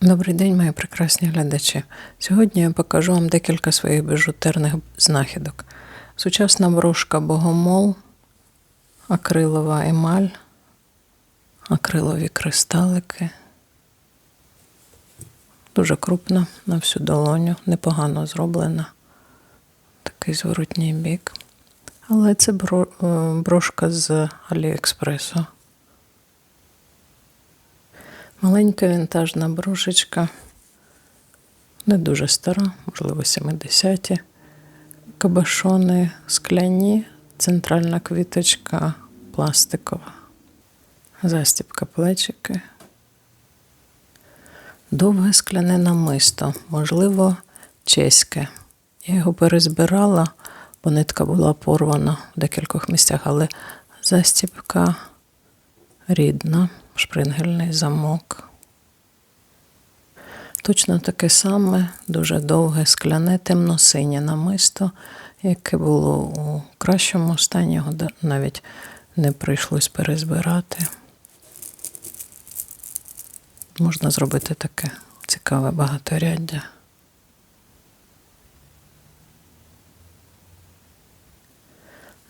Добрий день, мої прекрасні глядачі. Сьогодні я покажу вам декілька своїх біжутерних знахідок. Сучасна брошка Богомол, акрилова емаль, акрилові кристалики. Дуже крупна на всю долоню, непогано зроблена. Такий зворотній бік. Але це е, брошка з Аліекспресу. Маленька вінтажна брошечка, не дуже стара, можливо, 70-ті. Кабашони скляні, центральна квіточка пластикова, застібка плечики. Довге скляне намисто, можливо, чеське. Я його перезбирала, бо нитка була порвана в декількох місцях, але застібка рідна, шпрингельний замок. Точно таке саме, дуже довге скляне темно-синє намисто, яке було у кращому стані, його навіть не прийшлось перезбирати. Можна зробити таке цікаве багаторяддя.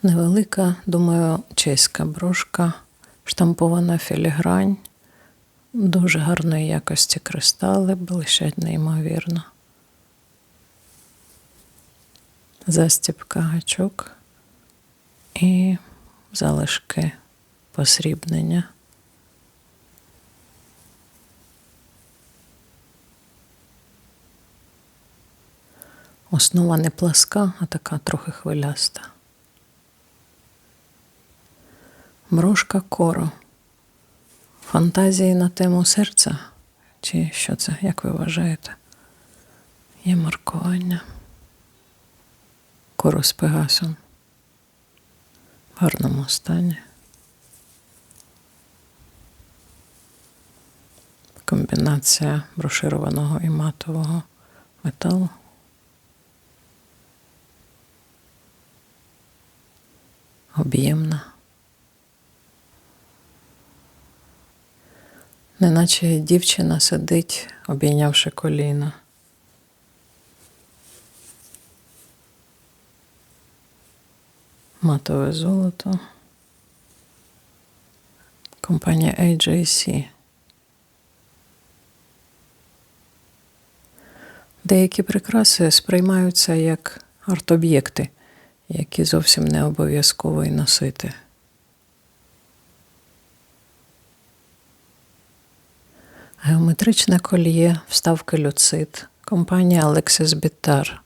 Невелика, думаю, чеська брошка, штампована філігрань, дуже гарної якості кристали, блищать неймовірно. Застібка гачок і залишки посрібнення. Основа не пласка, а така трохи хвиляста. Брошка коро. Фантазії на тему серця? Чи що це, як ви вважаєте? Є маркування. Коро з пегасом. В гарному стані. Комбінація брошированого і матового металу. Об'ємна. Неначе дівчина сидить, обійнявши коліна. Матове золото. Компанія AJC. Деякі прикраси сприймаються як арт-об'єкти, які зовсім не обов'язково й носити. Геометричне кольє, вставки люцит, компанія Alexis Bitar.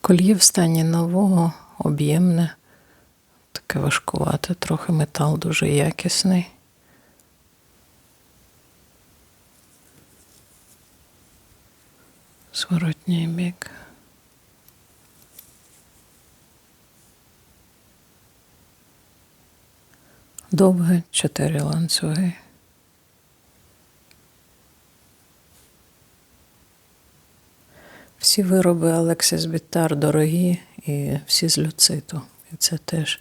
Кольє в стані нового, об'ємне, таке важкувате, трохи метал дуже якісний. Зворотній бік. Довге чотири ланцюги. Всі вироби Alexis Bitar дорогі і всі з люциту. І це теж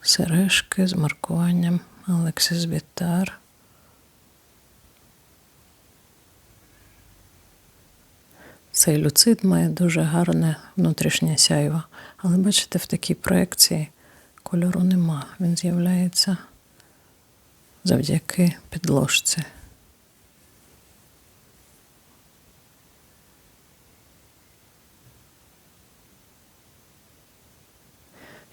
сережки з маркуванням Alexis Bitar. Цей люцит має дуже гарне внутрішнє сяйво. Але бачите, в такій проекції кольору нема. Він з'являється завдяки підложці.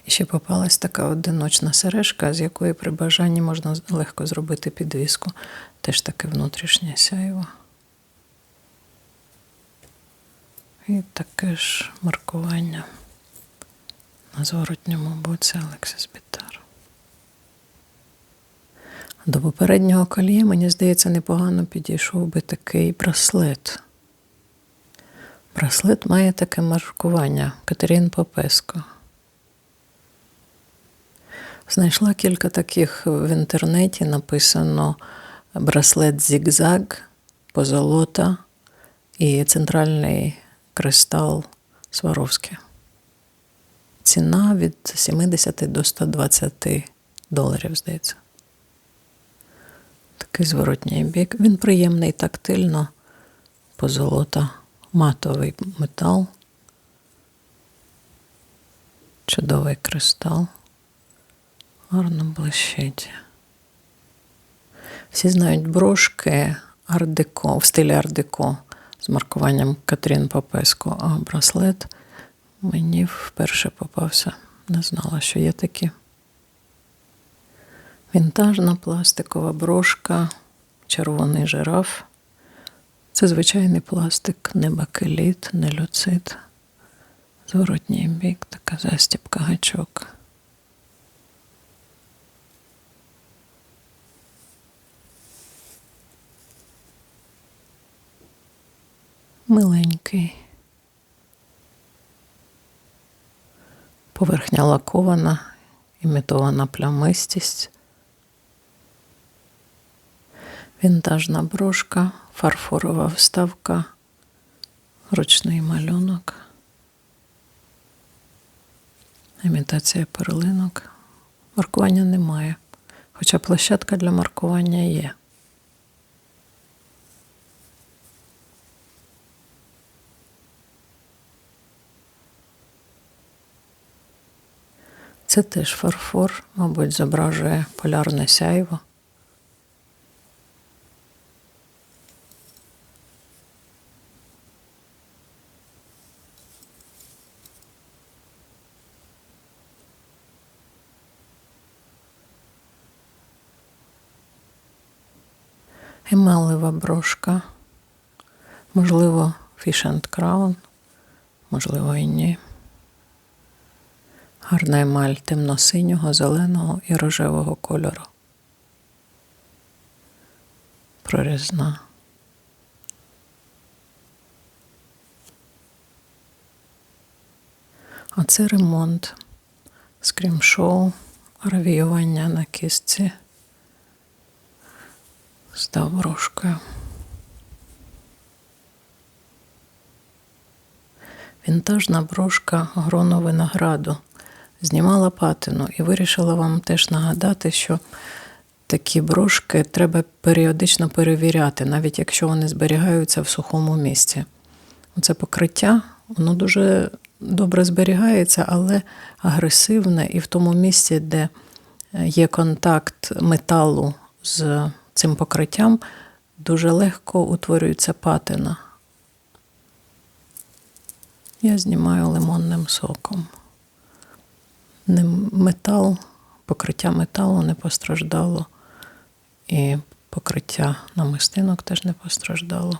І ще попалась така одиночна сережка, з якої при бажанні можна легко зробити підвіску. Теж таке внутрішнє сяйво. І таке ж маркування на зворотньому боці Alexis Bitar. До попереднього кольє, мені здається, непогано підійшов би такий браслет. Браслет має таке маркування Катерин Попеско. Знайшла кілька таких в інтернеті, написано браслет зігзаг, позолота і центральний кристал Сваровський. Ціна від 70 до 120 доларів, здається. Такий зворотній бік. Він приємний тактильно, позолота, матовий метал. Чудовий кристал. Гарно блищить. Всі знають брошки ардеко, в стилі ардеко з маркуванням Катрін Попеско, а браслет мені вперше попався. Не знала, що є такі. Вінтажна пластикова брошка, червоний жираф. Це звичайний пластик, не бакеліт, не люцит. Зворотній бік, така застібка гачок. Миленький. Поверхня лакована, імітована плямистість. Вінтажна брошка, фарфорова вставка, ручний малюнок, імітація перлинок. Маркування немає, хоча площадка для маркування є. Це теж фарфор, мабуть, зображує полярне сяйво. Емалева брошка, можливо, Fish and Crown, можливо, і ні. Гарна емаль темно-синього, зеленого і рожевого кольору. Прорізна. А це ремонт, скрім-шоу, гравіювання на кістці. Став брошкою. Вінтажна брошка грону винограду. Знімала патину і вирішила вам теж нагадати, що такі брошки треба періодично перевіряти, навіть якщо вони зберігаються в сухому місці. Це покриття, воно дуже добре зберігається, але агресивне, і в тому місці, де є контакт металу з цим покриттям, дуже легко утворюється патина. Я знімаю лимонним соком. Метал, покриття металу не постраждало, і покриття намистинок теж не постраждало.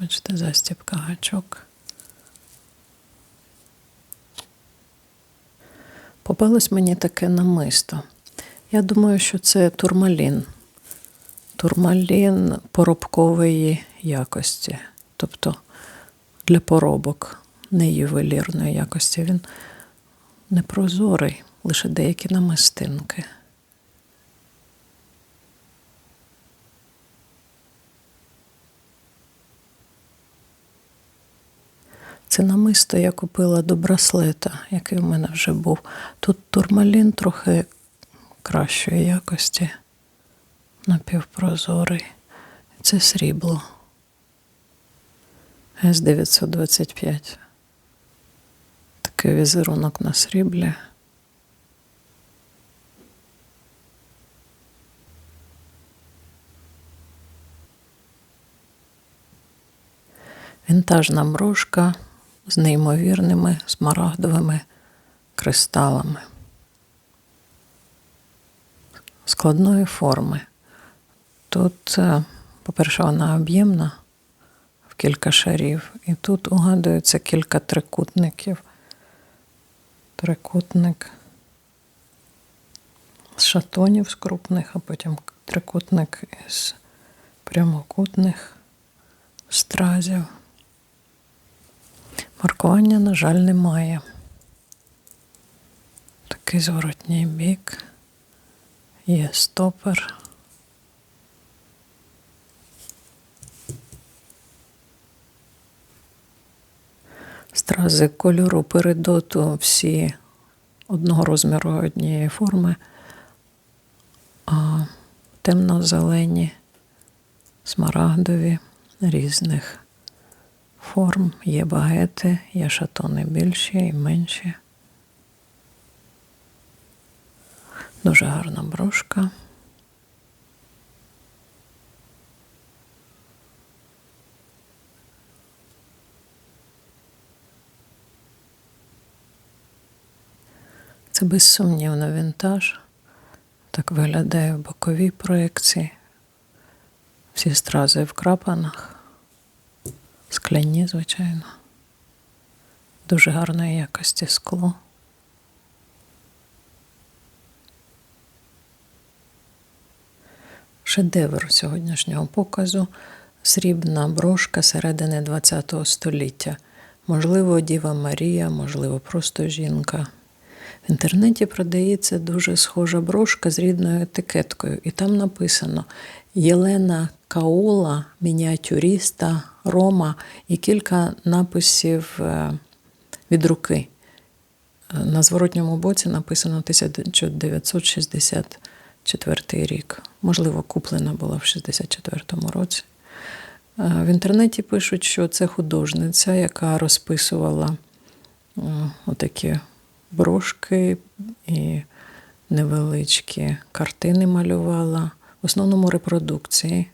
Бачите, застібка гачок. Попалось мені таке намисто. Я думаю, що це турмалін. Турмалін поробкової якості, тобто для поробок не ювелірної якості. Він не прозорий, лише деякі намистинки. Це намисто я купила до браслета, який в мене вже був. Тут турмалін трохи кращої якості, напівпрозорий. Це срібло. С-925. Такий візерунок на сріблі. Вінтажна брошка з неймовірними смарагдовими кристалами. Складної форми. Тут, е, по-перше, вона об'ємна в кілька шарів, і тут угадується кілька трикутників. Трикутник з шатонів з крупних, а потім трикутник із прямокутних стразів. Маркування, на жаль, немає. Такий зворотній бік. Є стопер. Стрази кольору передоту всі одного розміру однієї форми. а темно-зелені, смарагдові різних форм. Є багети, є шатони більші і менші. Дуже гарна брошка. Це безсумнівно вінтаж. Так виглядає в боковій проекції. Всі стрази в крапанах. Скляні, звичайно. Дуже гарної якості скло. Шедевр сьогоднішнього показу срібна брошка середини ХХ століття. Можливо, Діва Марія, можливо, просто жінка. В інтернеті продається дуже схожа брошка з рідною етикеткою, і там написано Єлена Каола, мініатюріста, Рома і кілька написів е, від руки. На зворотньому боці написано 1964 рік. Можливо, куплена була в 64-му році. Е, В інтернеті пишуть, що це художниця, яка розписувала е, отакі брошки і невеличкі картини малювала, в основному репродукції,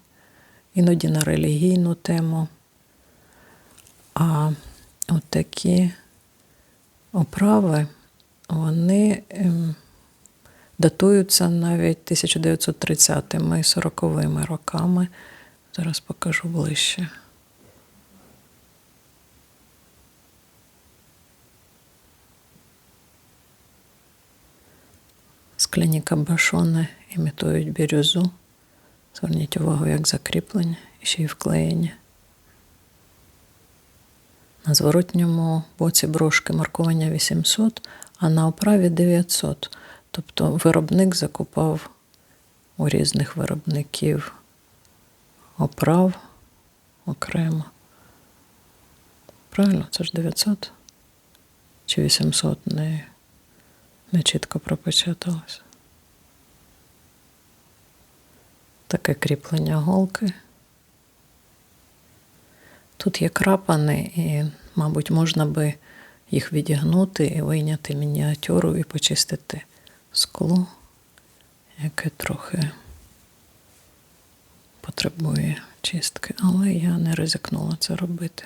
іноді на релігійну тему. А от такі оправи, вони ем, датуються навіть 1930-ми і 40-ми роками. Зараз покажу ближче. Скляні кабашони імітують бірюзу. Зверніть увагу, як закріплення і ще й вклеєння. На зворотньому боці брошки маркування 800, а на оправі 900. Тобто виробник закупав у різних виробників оправ окремо. Правильно, це ж 900 чи 800 не, не чітко пропечаталось. Таке кріплення голки. Тут є крапани, і, мабуть, можна би їх відігнути і вийняти мініатюру і почистити скло, яке трохи потребує чистки, але я не ризикнула це робити.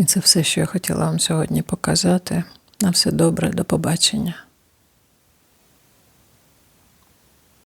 І це все, що я хотіла вам сьогодні показати. На все добре, до побачення.